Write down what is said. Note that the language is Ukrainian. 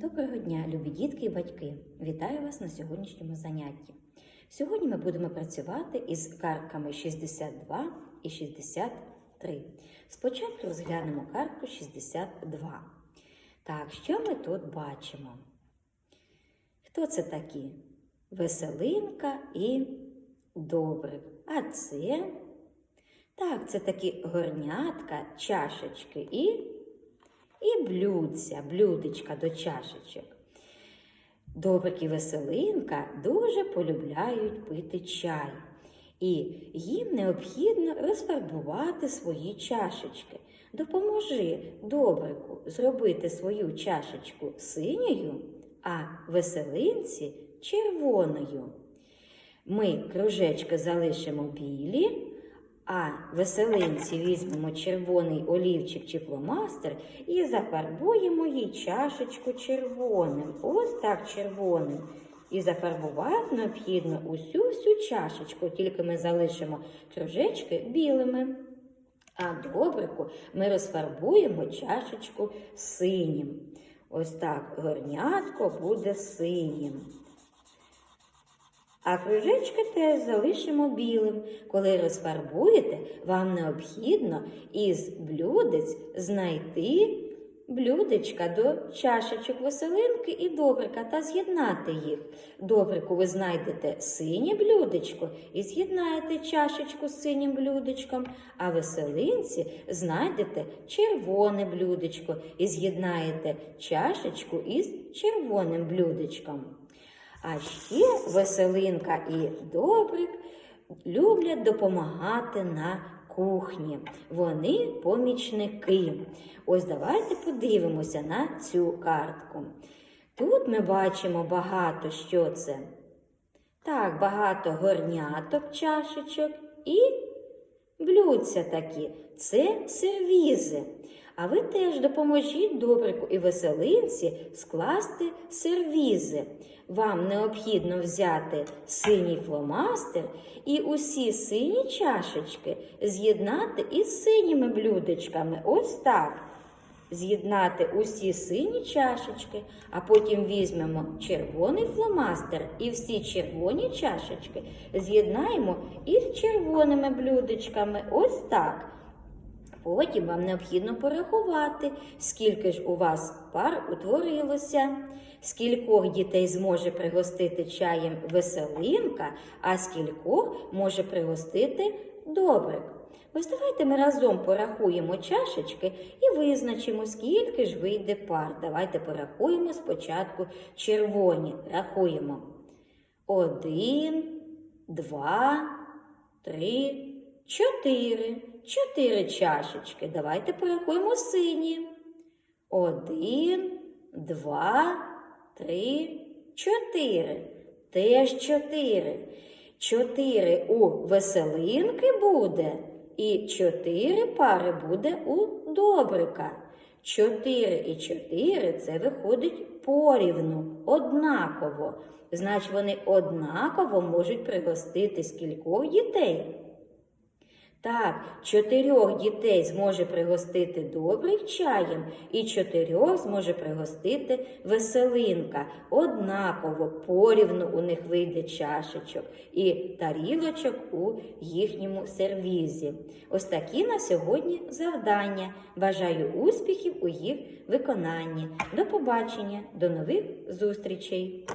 Доброго дня, любі дітки і батьки! Вітаю вас на сьогоднішньому занятті. Сьогодні ми будемо працювати із картками 62 і 63. Спочатку розглянемо картку 62. Так, що ми тут бачимо? Хто це такі? Веселинка і добрик. А це? Так, це такі горнятка, чашечки і і блюдця, блюдечка до чашечок. Добрик і веселинка дуже полюбляють пити чай, і їм необхідно розфарбувати свої чашечки. Допоможи добрику зробити свою чашечку синьою, а веселинці червоною. Ми кружечки залишимо білі. А веселинці візьмемо червоний олівчик чи фломастер і зафарбуємо їй чашечку червоним. Ось так червоним. І зафарбувати необхідно усю всю чашечку, тільки ми залишимо кружечки білими. А добрику ми розфарбуємо чашечку синім. Ось так горнятко буде синім. А кружечки теж залишимо білим. Коли розфарбуєте, вам необхідно із блюдець знайти блюдечка до чашечок веселинки і добрика та з'єднати їх. Добрику ви знайдете синє блюдечко і з'єднаєте чашечку з синім блюдечком, а веселинці знайдете червоне блюдечко і з'єднаєте чашечку із червоним блюдечком. А ще веселинка і добрик люблять допомагати на кухні. Вони помічники. Ось давайте подивимося на цю картку. Тут ми бачимо багато що це. Так, багато горняток, чашечок і блюдця такі. Це сервізи. А ви теж допоможіть добрику і веселинці скласти сервізи. Вам необхідно взяти синій фломастер і усі сині чашечки з'єднати із синіми блюдечками. Ось так. З'єднати усі сині чашечки, а потім візьмемо червоний фломастер і всі червоні чашечки з'єднаємо із червоними блюдечками. Ось так. Потім вам необхідно порахувати, скільки ж у вас пар утворилося, скількох дітей зможе пригостити чаєм веселинка, а скількох може пригостити добрик. Ось давайте ми разом порахуємо чашечки і визначимо, скільки ж вийде пар. Давайте порахуємо спочатку червоні. Рахуємо. Один, два, три, чотири. Чотири чашечки. Давайте порахуємо сині. Один, два, три, чотири. Теж чотири. Чотири у веселинки буде. І чотири пари буде у добрика. Чотири і чотири це виходить порівну, однаково. Значить, вони однаково можуть пригостити скількох дітей. Так, чотирьох дітей зможе пригостити добрих чаєм, і чотирьох зможе пригостити веселинка. Однаково порівну у них вийде чашечок і тарілочок у їхньому сервізі. Ось такі на сьогодні завдання. Бажаю успіхів у їх виконанні. До побачення, до нових зустрічей!